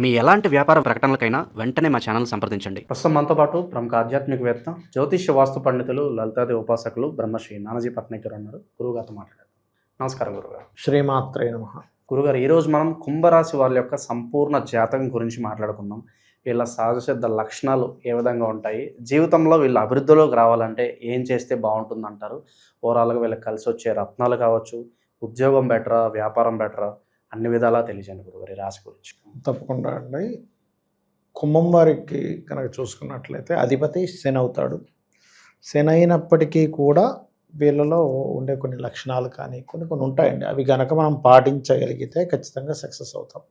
మీ ఎలాంటి వ్యాపార ప్రకటనలకైనా వెంటనే మా ఛానల్ సంప్రదించండి. ప్రస్తుతం మనతో పాటు ప్రముఖ ఆధ్యాత్మికవేత్త జ్యోతిష్య వాస్తు పండితులు లలితాది ఉపాసకులు బ్రహ్మశ్రీ నానాజీ పట్నాయక్ గారు ఉన్నారు. గురువుగారితో మాట్లాడారు నమస్కారం గురుగారు శ్రీమాత్రే నమ. గురుగారు ఈరోజు మనం కుంభరాశి వాళ్ళ యొక్క సంపూర్ణ జాతకం గురించి మాట్లాడుకుందాం. వీళ్ళ సహజ సిద్ధ లక్షణాలు ఏ విధంగా ఉంటాయి? జీవితంలో వీళ్ళ అభివృద్ధిలోకి రావాలంటే ఏం చేస్తే బాగుంటుంది అంటారు ఓవరాల్గా వీళ్ళకి కలిసి వచ్చే రత్నాలు కావచ్చు ఉద్యోగం బెటరా వ్యాపారం బెటరా? అన్ని విధాలా తెలియజేయండి గురువారి రాశి గురించి. తప్పకుండా అండి. కుంభం వారికి కనుక చూసుకున్నట్లయితే అధిపతి శని అవుతాడు. శని అయినప్పటికీ కూడా వీళ్ళలో ఉండే కొన్ని లక్షణాలు కానీ కొన్ని కొన్ని ఉంటాయండి. అవి గనక మనం పాటించగలిగితే ఖచ్చితంగా సక్సెస్ అవుతాం.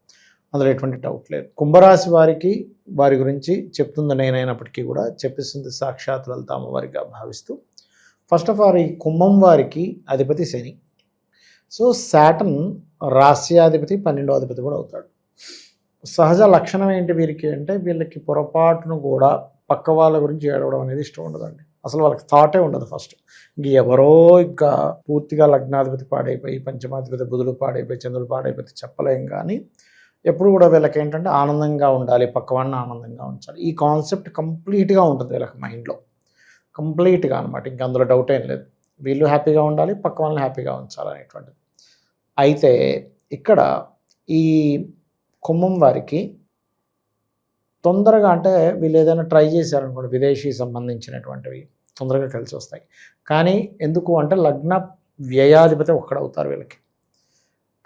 అందులో ఎటువంటి డౌట్ లేదు. కుంభరాశి వారికి వారి గురించి చెప్తుంది నేనైనప్పటికీ కూడా చెప్పిస్తుంది సాక్షాత్ లలిత అమ్మవారిగా భావిస్తూ. ఫస్ట్ ఆఫ్ ఆల్ ఈ కుంభం వారికి అధిపతి శని. సో శాటన్ రాస్యాధిపతి పన్నెండో అధిపతి కూడా అవుతాడు. సహజ లక్షణం ఏంటి వీరికి అంటే వీళ్ళకి పొరపాటును కూడా పక్క వాళ్ళ గురించి ఏడవడం అనేది ఇష్టం ఉండదండి. అసలు వాళ్ళకి థాటే ఉండదు ఫస్ట్ ఇంక ఎవరో ఇంకా పూర్తిగా లగ్నాధిపతి పాడైపోయి పంచమాధిపతి బుధులు పాడైపోయి చంద్రులు పాడైపోతే చెప్పలేం కానీ ఎప్పుడు కూడా వీళ్ళకి ఏంటంటే ఆనందంగా ఉండాలి పక్కవాడిని ఆనందంగా ఉంచాలి. ఈ కాన్సెప్ట్ కంప్లీట్గా ఉంటుంది వీళ్ళకి మైండ్లో కంప్లీట్గా అనమాట ఇంక అందులో డౌట్ ఏం లేదు. వీళ్ళు హ్యాపీగా ఉండాలి పక్క వాళ్ళని హ్యాపీగా ఉంచాలి అనేటువంటిది అయితే ఇక్కడ ఈ కుంభం వారికి తొందరగా అంటే వీళ్ళు ఏదైనా ట్రై చేశారనుకోండి విదేశీ సంబంధించినటువంటివి తొందరగా కలిసి వస్తాయి. కానీ ఎందుకు అంటే లగ్న వ్యయాధిపతి ఒక్కడవుతారు వీళ్ళకి.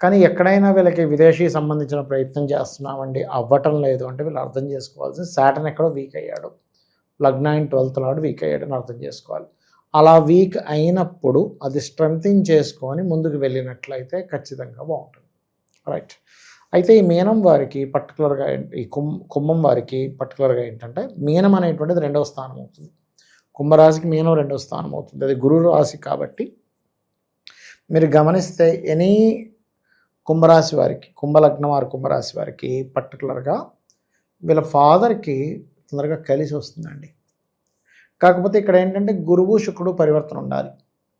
కానీ ఎక్కడైనా వీళ్ళకి విదేశీ సంబంధించిన ప్రయత్నం చేస్తున్నామండి అవ్వటం లేదు అంటే వీళ్ళు అర్థం చేసుకోవాల్సింది శాటన్ ఎక్కడో వీక్ అయ్యాడు. లగ్న అండ్ ట్వెల్త్ నాడు వీక్ అయ్యాడని అర్థం చేసుకోవాలి. అలా వీక్ అయినప్పుడు అది స్ట్రెంగ్తింగ్ చేసుకొని ముందుకు వెళ్ళినట్లయితే ఖచ్చితంగా బాగుంటుంది. రైట్ అయితే ఈ మీనం వారికి పర్టికులర్గా ఈ కుం కుంభం వారికి పర్టికులర్గా ఏంటంటే మీనం అనేటువంటిది రెండవ స్థానం అవుతుంది. కుంభరాశికి మీనం రెండవ స్థానం అవుతుంది. అది గురు రాశి కాబట్టి మీరు గమనిస్తే ఎనీ కుంభరాశి వారికి కుంభలగ్నం వారి కుంభరాశి వారికి పర్టికులర్గా వీళ్ళ ఫాదర్కి తొందరగా కలిసి వస్తుందండి. కాకపోతే ఇక్కడ ఏంటంటే గురువు శుక్రుడు పరివర్తన ఉండాలి.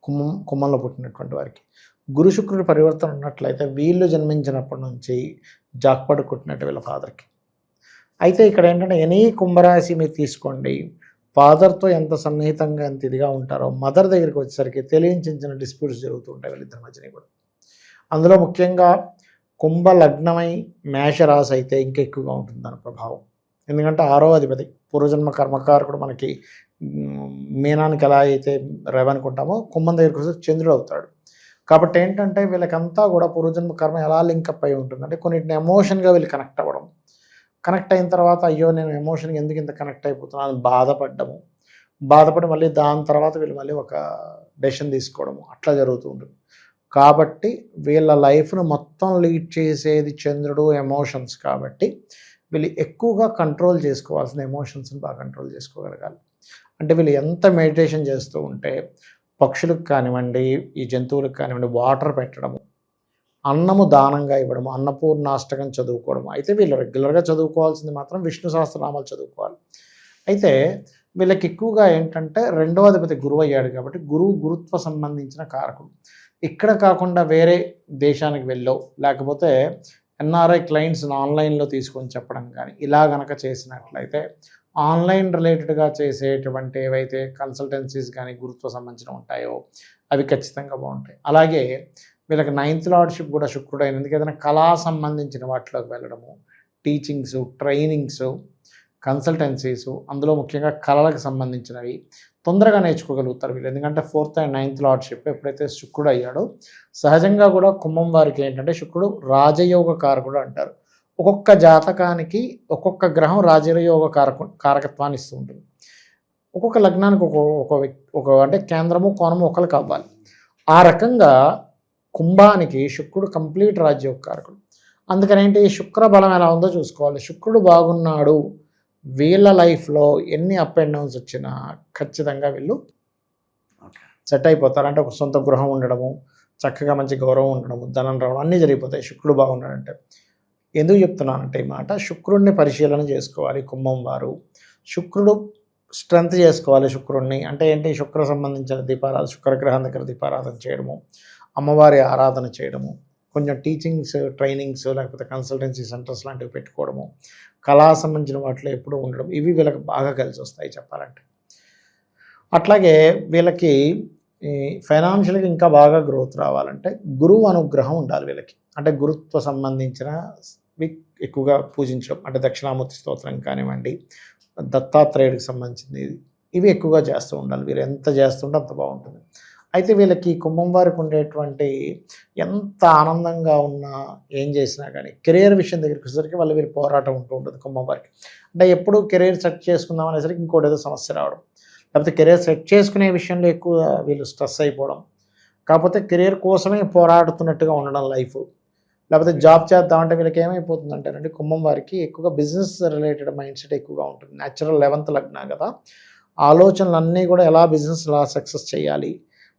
కుమ్మం కుమ్మంలో పుట్టినటువంటి వారికి. గురు శుక్రుడు పరివర్తన ఉన్నట్లయితే వీళ్ళు జన్మించినప్పటి నుంచి జాక్పడు కొట్టినట్టు వీళ్ళ ఫాదర్కి. అయితే ఇక్కడ ఏంటంటే ఎనీ కుంభరాశి మీరు తీసుకోండి. ఫాదర్తో ఎంత సన్నిహితంగా ఎంత ఇదిగా ఉంటారో మదర్ దగ్గరికి వచ్చేసరికి తెలియని డిస్ప్యూట్స్ జరుగుతూ ఉంటాయి వీళ్ళిద్దరి మధ్యన కూడా. అందులో ముఖ్యంగా కుంభ లగ్నమై మేషరాశి అయితే ఇంకా ఎక్కువగా ఉంటుంది దాని ప్రభావం. ఎందుకంటే ఆరో అధిపతి పూర్వజన్మ కర్మకారకుడు మనకి మీనానికి ఎలా అయితే రేవనుకుంటామో కుంభం దగ్గరికి వస్తే చంద్రుడు అవుతాడు. కాబట్టి ఏంటంటే వీళ్ళకంతా కూడా పూర్వజన్మ కర్మ ఎలా లింకప్ అయి ఉంటుంది అంటే కొన్నిటిని ఎమోషన్గా వీళ్ళు కనెక్ట్ అవ్వడం. కనెక్ట్ అయిన తర్వాత అయ్యో నేను ఎమోషన్కి ఎందుకు ఇంత కనెక్ట్ అయిపోతున్నాను అని బాధపడ్డము. బాధపడి మళ్ళీ దాని తర్వాత వీళ్ళు మళ్ళీ ఒక డెసిషన్ తీసుకోవడము. అట్లా జరుగుతూ ఉంటుంది. కాబట్టి వీళ్ళ లైఫ్ను మొత్తం లీడ్ చేసేది చంద్రుడు ఎమోషన్స్ కాబట్టి. వీళ్ళు ఎక్కువగా కంట్రోల్ చేసుకోవాల్సిన ఎమోషన్స్ని బాగా కంట్రోల్ చేసుకోగలగాలి. అంటే వీళ్ళు ఎంత మెడిటేషన్ చేస్తూ ఉంటే పక్షులకు కానివ్వండి ఈ జంతువులకు కానివ్వండి వాటర్ పెట్టడము అన్నము దానంగా ఇవ్వడము అన్నపూర్ణాష్టకం చదువుకోవడము అయితే వీళ్ళు రెగ్యులర్గా చదువుకోవాల్సింది మాత్రం విష్ణు సహస్రనామాలు చదువుకోవాలి. అయితే వీళ్ళకి ఎక్కువగా ఏంటంటే రెండవ అధిపతి గురువు అయ్యాడు కాబట్టి గురువు గురుత్వ సంబంధించిన కారకుడు. ఇక్కడ కాకుండా వేరే దేశానికి వెళ్ళో లేకపోతే ఎన్ఆర్ఐ క్లయింట్స్ని ఆన్లైన్లో తీసుకొని చెప్పడం కానీ ఇలా గనక చేసినట్లయితే ఆన్లైన్ రిలేటెడ్గా చేసేటువంటి ఏవైతే కన్సల్టెన్సీస్ కానీ గురుత్వ సంబంధించిన ఉంటాయో అవి ఖచ్చితంగా బాగుంటాయి. అలాగే వీళ్ళకి నైన్త్ లార్డ్షిప్ కూడా శుక్రుడైన ఎందుకు ఏదైనా కళా సంబంధించిన వాటిలోకి వెళ్ళడము టీచింగ్స్ ట్రైనింగ్స్ కన్సల్టెన్సీస్ అందులో ముఖ్యంగా కళలకు సంబంధించినవి తొందరగా నేర్చుకోగలుగుతారు వీళ్ళు. ఎందుకంటే ఫోర్త్ అండ్ నైన్త్ లార్డ్షిప్ ఎప్పుడైతే శుక్రుడు అయ్యాడో సహజంగా కూడా కుంభం వారికి ఏంటంటే శుక్రుడు రాజయోగ కారకుడు అంటారు. ఒక్కొక్క జాతకానికి ఒక్కొక్క గ్రహం రాజయోగ కారక కారకత్వాన్ని ఇస్తూ ఉంటుంది. ఒక్కొక్క లగ్నానికి ఒక ఒక వ్యక్తి ఒక అంటే కేంద్రము కోణము ఒకరికి అవ్వాలి. ఆ రకంగా కుంభానికి శుక్రుడు కంప్లీట్ రాజ్యోగ కారకుడు. అందుకనేంటి శుక్ర బలం ఎలా ఉందో చూసుకోవాలి. శుక్రుడు బాగున్నాడు. వీళ్ళ లైఫ్లో ఎన్ని అప్ అండ్ డౌన్స్ వచ్చినా ఖచ్చితంగా వీళ్ళు సెట్ అయిపోతారు. అంటే ఒక సొంత గృహం ఉండడము చక్కగా మంచి గౌరవం ఉండడము ధనం రావడం అన్నీ జరిగిపోతాయి. శుక్రుడు బాగున్నాడంటే. ఎందుకు చెప్తున్నానంటే ఈ మాట శుక్రుడిని పరిశీలన చేసుకోవాలి కుంభం వారు. శుక్రుడు స్ట్రెంత్ చేసుకోవాలి శుక్రుడిని అంటే ఏంటి? శుక్ర సంబంధించిన దీపారాధన శుక్రగ్రహం దగ్గర దీపారాధన చేయడము అమ్మవారి ఆరాధన చేయడము. కొంచెం టీచింగ్స్ ట్రైనింగ్స్ లేకపోతే కన్సల్టెన్సీ సెంటర్స్ లాంటివి పెట్టుకోవడము కళా సంబంధించిన వాటిలో ఎప్పుడూ ఉండడం ఇవి వీళ్ళకి బాగా కలిసి వస్తాయి చెప్పాలంటే. అట్లాగే వీళ్ళకి ఫైనాన్షియల్గా ఇంకా బాగా గ్రోత్ రావాలంటే గురువు అనుగ్రహం ఉండాలి వీళ్ళకి. అంటే గురుత్వ సంబంధించిన ఎక్కువగా పూజించడం అంటే దక్షిణామూర్తి స్తోత్రం కానివ్వండి దత్తాత్రేయుడికి సంబంధించింది ఇవి ఎక్కువగా చేస్తూ ఉండాలి. వీరు ఎంత చేస్తుంటే అంత బాగుంటుంది. అయితే వీళ్ళకి కుంభం వారికి ఉండేటువంటి ఎంత ఆనందంగా ఉన్నా ఏం చేసినా కానీ కెరీర్ విషయం దగ్గరికి వచ్చేసరికి వాళ్ళు వీరి పోరాటం ఉంటూ ఉంటుంది కుంభం వారికి. అంటే ఎప్పుడు కెరీర్ సెట్ చేసుకుందాం అనేసరికి ఇంకోటి ఏదో సమస్య రావడం. లేకపోతే కెరీర్ సెట్ చేసుకునే విషయంలో ఎక్కువ వీళ్ళు స్ట్రెస్ అయిపోవడం. కాకపోతే కెరీర్ కోసమే పోరాడుతున్నట్టుగా ఉండడం లైఫ్. లేకపోతే జాబ్ చేద్దామంటే వీళ్ళకి ఏమైపోతుందంటేనండి కుంభం వారికి ఎక్కువగా బిజినెస్ రిలేటెడ్ మైండ్ సెట్ ఎక్కువగా ఉంటుంది. న్యాచురల్ లెవెన్త్ లగ్న కదా. ఆలోచనలు అన్నీ కూడా ఎలా బిజినెస్ ఎలా సక్సెస్ చేయాలి?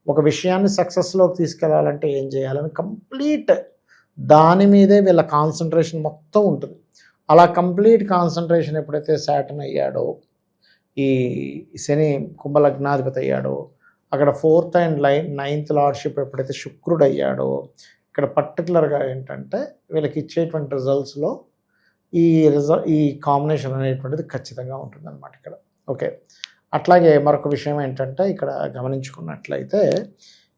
ఒక విషయాన్ని సక్సెస్లోకి తీసుకెళ్ళాలంటే ఏం చేయాలని కంప్లీట్ దాని మీదే వీళ్ళ కాన్సన్ట్రేషన్ మొత్తం ఉంటుంది. అలా కంప్లీట్ కాన్సన్ట్రేషన్ ఎప్పుడైతే శాటన్ అయ్యాడో ఈ శని కుంభలగ్నాధిపతి అయ్యాడో అక్కడ fourth and line ninth lordship ఎప్పుడైతే శుక్రుడు అయ్యాడో ఇక్కడ పర్టికులర్గా ఏంటంటే వీళ్ళకి ఇచ్చేటువంటి రిజల్ట్స్లో ఈ రిజల్ ఈ కాంబినేషన్ అనేటువంటిది ఖచ్చితంగా ఉంటుందన్నమాట ఇక్కడ. ఓకే అట్లాగే మరొక విషయం ఏంటంటే ఇక్కడ గమనించుకున్నట్లయితే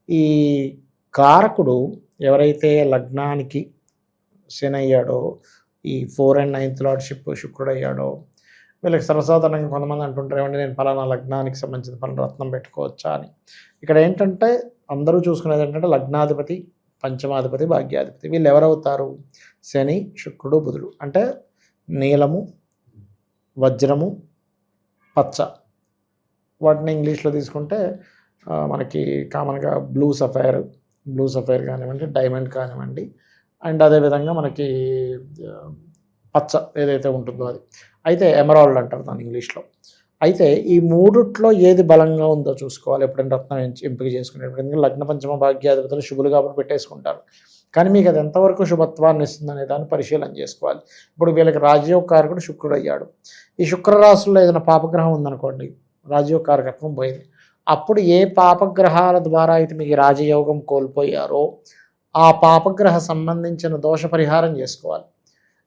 ఈ కారకుడు ఎవరైతే లగ్నానికి శని అయ్యాడో ఈ ఫోర్ అండ్ నైన్త్ లార్డ్షిప్ శుక్రుడు అయ్యాడో వీళ్ళకి సర్వసాధారణంగా కొంతమంది అంటుంటారు ఏమంటే నేను ఫలానా లగ్నానికి సంబంధించిన పలానా రత్నం పెట్టుకోవచ్చా? అని. ఇక్కడ ఏంటంటే అందరూ చూసుకునేది ఏంటంటే లగ్నాధిపతి పంచమాధిపతి భాగ్యాధిపతి. వీళ్ళు ఎవరవుతారు శని శుక్రుడు బుధుడు. అంటే నీలము వజ్రము పచ్చ. వాటిని ఇంగ్లీష్లో తీసుకుంటే మనకి కామన్గా బ్లూ సఫైర్ బ్లూ సఫైర్ కానివ్వండి డైమండ్ కానివ్వండి అండ్ అదేవిధంగా మనకి పచ్చ ఏదైతే ఉంటుందో అది. అయితే ఎమరాల్డ్ అంటారు దాన్ని ఇంగ్లీష్లో. అయితే ఈ మూడిట్లో ఏది బలంగా ఉందో చూసుకోవాలి ఎప్పుడైనా రత్నం ఎంపిక చేసుకునేటప్పుడు. ఎందుకంటే లగ్న పంచమ భాగ్యాధిపతులు శుభులు కాబట్టి పెట్టేసుకుంటారు. కానీ మీకు అది ఎంతవరకు శుభత్వాన్ని ఇస్తుంది అనే దాన్ని పరిశీలన చేసుకోవాలి. ఇప్పుడు వీళ్ళకి రాజయోగ కారకుడు శుక్రుడు అయ్యాడు. ఈ శుక్రరాశుల్లో ఏదైనా పాపగ్రహం ఉందనుకోండి రాజయోగ కారకత్వం పోయింది. అప్పుడు ఏ పాపగ్రహాల ద్వారా అయితే మీకు రాజయోగం కోల్పోయారో ఆ పాపగ్రహ సంబంధించిన దోష పరిహారం చేసుకోవాలి.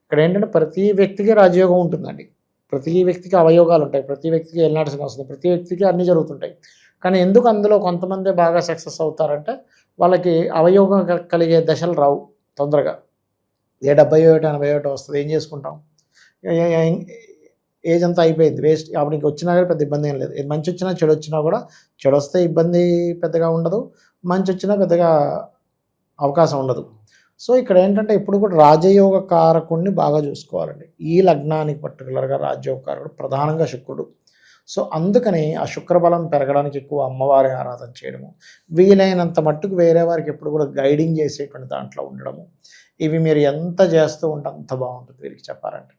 ఇక్కడ ఏంటంటే ప్రతి వ్యక్తికి రాజయోగం ఉంటుందండి. ప్రతి వ్యక్తికి అవయోగాలు ఉంటాయి. ప్రతి వ్యక్తికి వెళ్ళాల్సిన వస్తుంది. ప్రతి వ్యక్తికి అన్నీ జరుగుతుంటాయి. కానీ ఎందుకు అందులో కొంతమంది బాగా సక్సెస్ అవుతారంటే వాళ్ళకి అవయోగం కలిగే దశలు రావు తొందరగా. ఏ డెబ్బై ఒకటి ఎనభై ఒకటి వస్తుంది ఏం చేసుకుంటాం? ఏజ్ అంతా అయిపోయింది. వేస్ట్ అప్పుడు వచ్చినా కూడా పెద్ద ఇబ్బంది ఏం లేదు. ఏది మంచి వచ్చినా చెడు వచ్చినా కూడా చెడు వస్తే ఇబ్బంది పెద్దగా ఉండదు. మంచి వచ్చినా పెద్దగా అవకాశం ఉండదు. సో ఇక్కడ ఏంటంటే ఇప్పుడు కూడా రాజయోగ కారకుడిని బాగా చూసుకోవాలండి. ఈ లగ్నానికి పర్టికులర్గా రాజయోగ కారకుడు ప్రధానంగా శుక్రుడు. సో అందుకని ఆ శుక్రబలం పెరగడానికి ఎక్కువ అమ్మవారి ఆరాధన చేయడము వీలైనంత మట్టుకు వేరే వారికి ఎప్పుడు కూడా గైడింగ్ చేసేటువంటి దాంట్లో ఉండడము ఇవి మీరు ఎంత చేస్తూ ఉంటే అంత బాగుంటుంది వీరికి చెప్పాలంటే.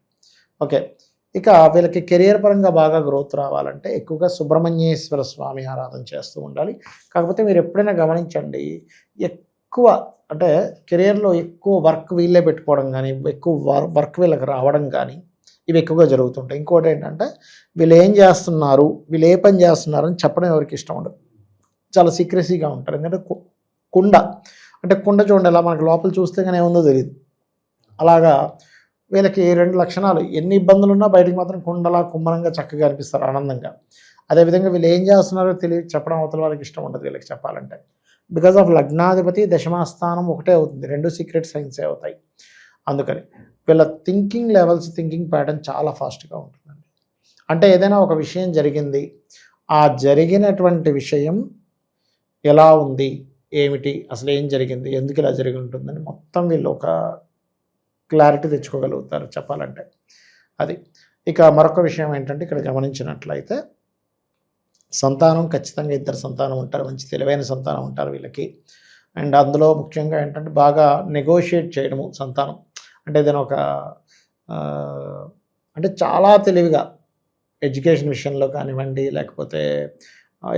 ఓకే. ఇక వీళ్ళకి కెరియర్ పరంగా బాగా గ్రోత్ రావాలంటే ఎక్కువగా సుబ్రహ్మణ్యేశ్వర స్వామి ఆరాధన చేస్తూ ఉండాలి. కాకపోతే మీరు ఎప్పుడైనా గమనించండి ఎక్కువ అంటే కెరియర్లో ఎక్కువ వర్క్ వీళ్ళే పెట్టుకోవడం కానీ ఎక్కువ వర్క్ వీళ్ళకి రావడం కానీ ఇవి ఎక్కువగా జరుగుతుంటాయి. ఇంకోటి ఏంటంటే వీళ్ళు ఏం చేస్తున్నారు వీళ్ళు ఏ పని చేస్తున్నారు అని చెప్పడం ఎవరికి ఇష్టం ఉండదు. చాలా సీక్రెసీగా ఉంటారు. ఎందుకంటే కు- కుండ అంటే కుండ చూడండి ఎలా మనకు లోపల చూస్తే కానీ ఏముందో తెలియదు అలాగా వీళ్ళకి రెండు లక్షణాలు. ఎన్ని ఇబ్బందులు ఉన్నా బయటికి మాత్రం కుండలా కుమ్మరంగా చక్కగా అనిపిస్తారు ఆనందంగా. అదేవిధంగా వీళ్ళు ఏం చేస్తున్నారో తెలియ చెప్పడం అవతల వాళ్ళకి ఇష్టం ఉండదు వీళ్ళకి చెప్పాలంటే. బికాజ్ ఆఫ్ లగ్నాధిపతి దశమాస్థానం ఒకటే అవుతుంది. రెండు సీక్రెట్ సైన్సే అవుతాయి. అందుకని వీళ్ళ థింకింగ్ లెవెల్స్ థింకింగ్ ప్యాటర్న్ చాలా ఫాస్ట్గా ఉంటుందండి. అంటే ఏదైనా ఒక విషయం జరిగింది. ఆ జరిగినటువంటి విషయం ఎలా ఉంది? ఏమిటి? అసలు ఏం జరిగింది? ఎందుకు ఇలా జరిగి ఉంటుందని మొత్తం వీళ్ళు ఒక క్లారిటీ తెచ్చుకోగలుగుతారు చెప్పాలంటే. అది. ఇక మరొక విషయం ఏంటంటే ఇక్కడ గమనించినట్లయితే సంతానం ఖచ్చితంగా ఇద్దరు సంతానం ఉంటారు. మంచి తెలివైన సంతానం ఉంటారు వీళ్ళకి. అండ్ అందులో ముఖ్యంగా ఏంటంటే బాగా నెగోషియేట్ చేయడము సంతానం. అంటే ఏదైనా ఒక అంటే చాలా తెలివిగా ఎడ్యుకేషన్ విషయంలో కానివ్వండి లేకపోతే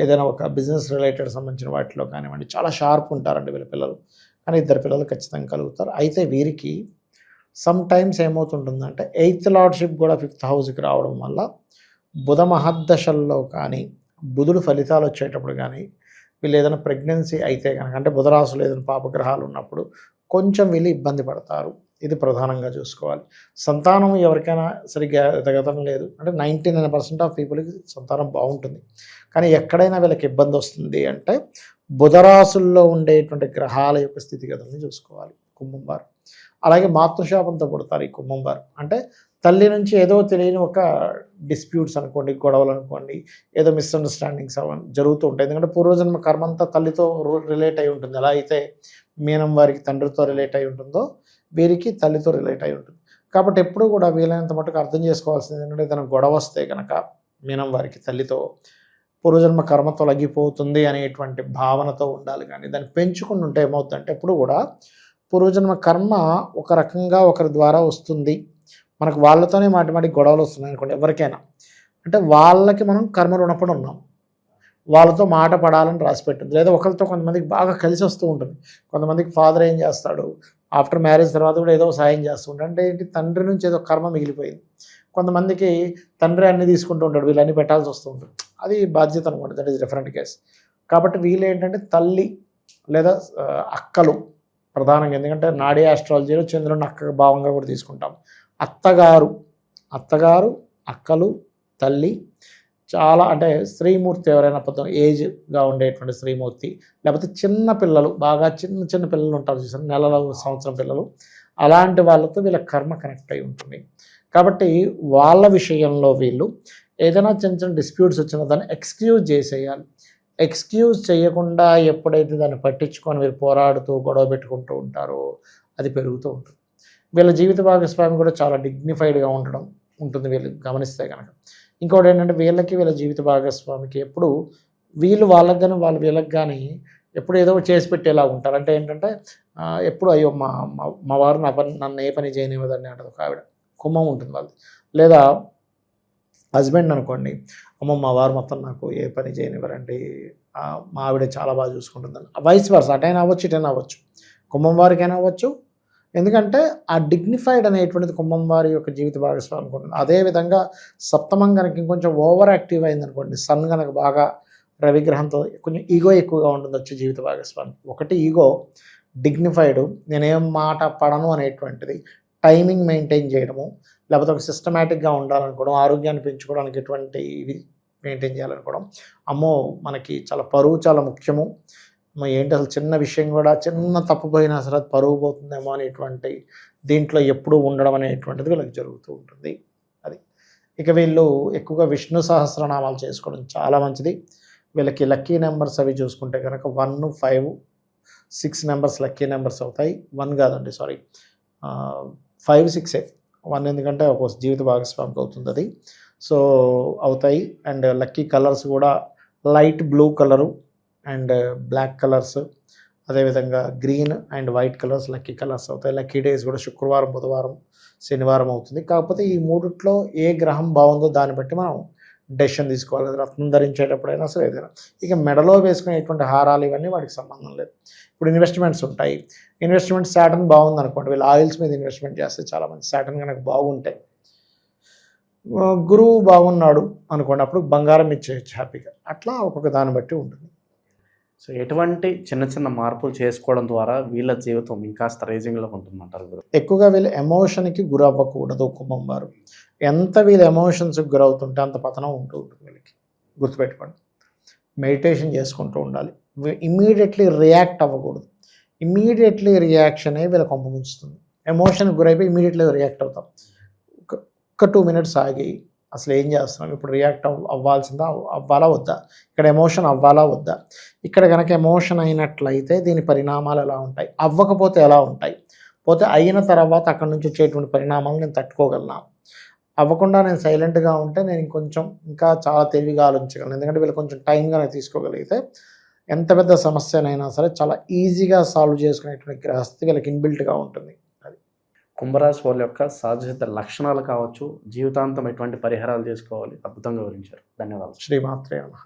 ఏదైనా ఒక బిజినెస్ రిలేటెడ్ సంబంధించిన వాటిలో కానివ్వండి చాలా షార్ప్ ఉంటారండి వీళ్ళ పిల్లలు. కానీ ఇద్దరు పిల్లలు ఖచ్చితంగా కలుగుతారు. అయితే వీరికి సమ్ టైమ్స్ ఏమవుతుంటుందంటే ఎయిత్ లార్డ్షిప్ కూడా ఫిఫ్త్ హౌస్కి రావడం వల్ల బుధ మహద్దశల్లో కానీ బుధుడు ఫలితాలు వచ్చేటప్పుడు కానీ వీళ్ళు ఏదైనా ప్రెగ్నెన్సీ అయితే కనుక అంటే బుధరాశులు ఏదైనా పాపగ్రహాలు ఉన్నప్పుడు కొంచెం వీళ్ళు ఇబ్బంది పడతారు. ఇది ప్రధానంగా చూసుకోవాలి. సంతానం ఎవరికైనా సరిగ్గా ఎదగటం లేదు. అంటే నైంటీ నైన్ పర్సెంట్ ఆఫ్ పీపుల్కి సంతానం బాగుంటుంది. కానీ ఎక్కడైనా వీళ్ళకి ఇబ్బంది వస్తుంది అంటే బుధరాశుల్లో ఉండేటువంటి గ్రహాల యొక్క స్థితిగతుల్ని చూసుకోవాలి. కుంభం వారు. అలాగే మాతృశాపంతో పుడతారు ఈ కుంభం వారు. అంటే తల్లి నుంచి ఏదో తెలియని ఒక డిస్ప్యూట్స్ అనుకోండి గొడవలు అనుకోండి ఏదో మిస్అండర్స్టాండింగ్స్ అవన్నీ జరుగుతూ ఉంటాయి. ఎందుకంటే పూర్వజన్మ కర్మంతా తల్లితో రిలేట్ అయి ఉంటుంది. ఎలా అయితే మీనం వారికి తండ్రితో రిలేట్ అయి ఉంటుందో వీరికి తల్లితో రిలేట్ అయి ఉంటుంది. కాబట్టి ఎప్పుడూ కూడా వీలైనంత మటుకు అర్థం చేసుకోవాల్సింది ఏంటంటే ఏదైనా గొడవ వస్తే కనుక మీనం వారికి తల్లితో పూర్వజన్మ కర్మ తొలగిపోతుంది అనేటువంటి భావనతో ఉండాలి. కానీ దాన్ని పెంచుకుని ఉంటే ఏమవుతుందంటే ఎప్పుడు కూడా పూర్వజన్మ కర్మ ఒక రకంగా ఒకరి ద్వారా వస్తుంది. మనకు వాళ్ళతోనే మాటి మాటి గొడవలు వస్తున్నాయి అనుకోండి ఎవరికైనా. అంటే వాళ్ళకి మనం కర్మ రుణపడి ఉన్నాం. వాళ్ళతో మాట పడాలని రాసిపెట్టింది లేదా ఒకరితో కొంతమందికి బాగా కలిసి వస్తూ ఉంటుంది. కొంతమందికి ఫాదర్ ఏం చేస్తాడు? ఆఫ్టర్ మ్యారేజ్ తర్వాత కూడా ఏదో సాయం చేస్తూ ఉంటాడు. అంటే ఏంటి? తండ్రి నుంచి ఏదో కర్మ మిగిలిపోయింది. కొంతమందికి తండ్రి అన్ని తీసుకుంటూ ఉంటాడు. వీళ్ళు పెట్టాల్సి వస్తూ ఉంటుంది. అది బాధ్యత అనమాట. దట్ ఈస్ డిఫరెంట్ కేస్ కాబట్టి వీళ్ళు ఏంటంటే తల్లి లేదా అక్కలు. ప్రధానంగా. ఎందుకంటే నాడీ ఆస్ట్రాలజీలో చంద్రుని అక్క భావంగా కూడా తీసుకుంటాం. అత్తగారు అత్తగారు అక్కలు తల్లి చాలా అంటే స్త్రీమూర్తి ఎవరైనా పొద్దున ఏజ్గా ఉండేటువంటి స్త్రీమూర్తి లేకపోతే చిన్న పిల్లలు బాగా చిన్న చిన్న పిల్లలు ఉంటారు చూసారు నెలల సంవత్సరం పిల్లలు అలాంటి వాళ్ళతో వీళ్ళ కర్మ కనెక్ట్ అయి ఉంటుంది. కాబట్టి వాళ్ళ విషయంలో వీళ్ళు ఏదైనా చిన్న చిన్న డిస్ప్యూట్స్ వచ్చినా దాన్ని ఎక్స్క్యూజ్ చేసేయాలి. ఎక్స్క్యూజ్ చేయకుండా ఎప్పుడైతే దాన్ని పట్టించుకొని వీళ్ళు పోరాడుతూ గొడవ పెట్టుకుంటూ ఉంటారో అది పెరుగుతూ ఉంటుంది. వీళ్ళ జీవిత భాగస్వామి కూడా చాలా డిగ్నిఫైడ్గా ఉండడం ఉంటుంది వీళ్ళు గమనిస్తే కనుక ఇంకోటి ఏంటంటే వీళ్ళకి వీళ్ళ జీవిత భాగస్వామికి ఎప్పుడు వీళ్ళు వాళ్ళకి కానీ వాళ్ళు వీళ్ళకి కానీ ఎప్పుడు ఏదో చేసి పెట్టేలా ఉంటారు. అంటే ఏంటంటే ఎప్పుడు అయ్యో మా మా- వారు నా పని నన్ను ఏ పని చేయనివ్వదని అంటారు ఒక ఆవిడ. కుమ్మం ఉంటుంది వాళ్ళది. లేదా హస్బెండ్ అనుకోండి అమ్మ మా వారు మొత్తం నాకు ఏ పని చేయనివ్వరండి. మా ఆవిడ చాలా బాగా చూసుకుంటుందని. వయసు వరుస అటైనా అవ్వచ్చు ఇటైనా అవ్వచ్చు. కుంభం వారికైనా అవ్వచ్చు. ఎందుకంటే ఆ డిగ్నిఫైడ్ అనేటువంటిది కుంభం వారి యొక్క జీవిత భాగస్వామి ఉంటుంది అదేవిధంగా సప్తమం కనుక ఇంకొంచెం ఓవర్ యాక్టివ్ అయింది అనుకోండి సన్ కనుక బాగా రవిగ్రహంతో కొంచెం ఈగో ఎక్కువగా ఉంటుంది వచ్చే జీవిత భాగస్వామి. ఒకటి ఈగో డిగ్నిఫైడ్ నేనేం మాట పడను అనేటువంటిది టైమింగ్ మెయింటైన్ చేయడము. లేకపోతే ఒక సిస్టమేటిక్గా ఉండాలనుకోవడం ఆరోగ్యాన్ని పెంచుకోవడానికి ఎటువంటి ఇది మెయింటైన్ చేయాలనుకోవడం. అమ్మో మనకి చాలా పరువు చాలా ముఖ్యము. ఏంటి అసలు చిన్న విషయం కూడా చిన్న తప్పుపోయినా సరే అది పరువు పోతుందేమో అనేటువంటి దీంట్లో ఎప్పుడూ ఉండడం అనేటువంటిది వీళ్ళకి జరుగుతూ ఉంటుంది. అది. ఇక వీళ్ళు ఎక్కువగా విష్ణు సహస్రనామాలు చేసుకోవడం చాలా మంచిది. వీళ్ళకి లక్కీ నెంబర్స్ అవి చూసుకుంటే కనుక one five six numbers lucky numbers అవుతాయి. వన్ కాదండి sorry. Five six. Eight one ఎందుకంటే ఒక జీవిత భాగస్వామికి అవుతుంది అది. సో అవుతాయి. అండ్ లక్కీ కలర్స్ కూడా light blue colour and black colours. అదేవిధంగా green and white colours lucky colours అవుతాయి. లక్కీ డేస్ కూడా శుక్రవారం బుధవారం శనివారం అవుతుంది. కాకపోతే ఈ మూడిట్లో ఏ గ్రహం బాగుందో దాన్ని బట్టి మనం డెసిషన్ తీసుకోవాలి. రత్నం ధరించేటప్పుడైనా సరే ఏదైనా. ఇక మెడలో వేసుకునేటువంటి హారాలు ఇవన్నీ వాటికి సంబంధం లేదు. ఇప్పుడు ఇన్వెస్ట్మెంట్స్ ఉంటాయి. ఇన్వెస్ట్మెంట్ సాటన్ బాగుంది అనుకోండి వీళ్ళు ఆయిల్స్ మీద ఇన్వెస్ట్మెంట్ చేస్తే చాలా మంది సాటన్ కనుక బాగుంటాయి. గురువు బాగున్నాడు అనుకోండి. అప్పుడు బంగారం ఇచ్చేయచ్చు హ్యాపీగా. అట్లా ఒక్కొక్క దాన్ని బట్టి ఉంటుంది. సో ఎటువంటి చిన్న చిన్న మార్పులు చేసుకోవడం ద్వారా వీళ్ళ జీవితం ఇంకా రేజింగ్లో ఉంటుందంటారు గురు ఎక్కువగా వీళ్ళు ఎమోషన్కి గురవ్వకూడదు కుంభం వారు. ఎంత వీళ్ళు ఎమోషన్స్కి గురవుతుంటే అంత పతనం ఉంటూ ఉంటుంది వీళ్ళకి. గుర్తుపెట్టుకోండి. మెడిటేషన్ చేసుకుంటూ ఉండాలి. ఇమీడియట్లీ రియాక్ట్ అవ్వకూడదు. ఇమీడియట్లీ రియాక్షనే వీళ్ళ కొంప ముంచుతుంది. ఎమోషన్కి గురైపోయి ఇమీడియట్లీ రియాక్ట్ అవుతాం. ఒక ఒక టూ మినిట్స్ ఆగి అసలు ఏం చేస్తున్నాం? ఇప్పుడు రియాక్ట్ అవ్ అవ్వాల్సిందా? అవ్- అవ్వాలా? వద్దా? ఇక్కడ ఎమోషన్ అవ్వాలా? వద్దా? ఇక్కడ కనుక ఎమోషన్ అయినట్లయితే దీని పరిణామాలు ఎలా ఉంటాయి? అవ్వకపోతే ఎలా ఉంటాయి? పోతే అయిన తర్వాత అక్కడి నుంచి వచ్చేటువంటి పరిణామాలు నేను తట్టుకోగలను? అవ్వకుండా నేను సైలెంట్గా ఉంటే నేను ఇంకొంచెం ఇంకా చాలా తెలివిగా ఆలోచించగలను. ఎందుకంటే వీళ్ళు కొంచెం టైంగా నేను తీసుకోగలిగితే ఎంత పెద్ద సమస్యనైనా సరే చాలా ఈజీగా సాల్వ్ చేసుకునేటువంటి గ్రహస్థితి వీళ్ళకి ఇన్బిల్ట్గా ఉంటుంది. కుంభరాశి వాళ్ళ యొక్క సహజసిద్ధ లక్షణాలు కావచ్చు జీవితాంతం ఎటువంటి పరిహారాలు చేసుకోవాలి అద్భుతంగా వివరించారు. ధన్యవాదాలు. శ్రీమాత్రే నమః.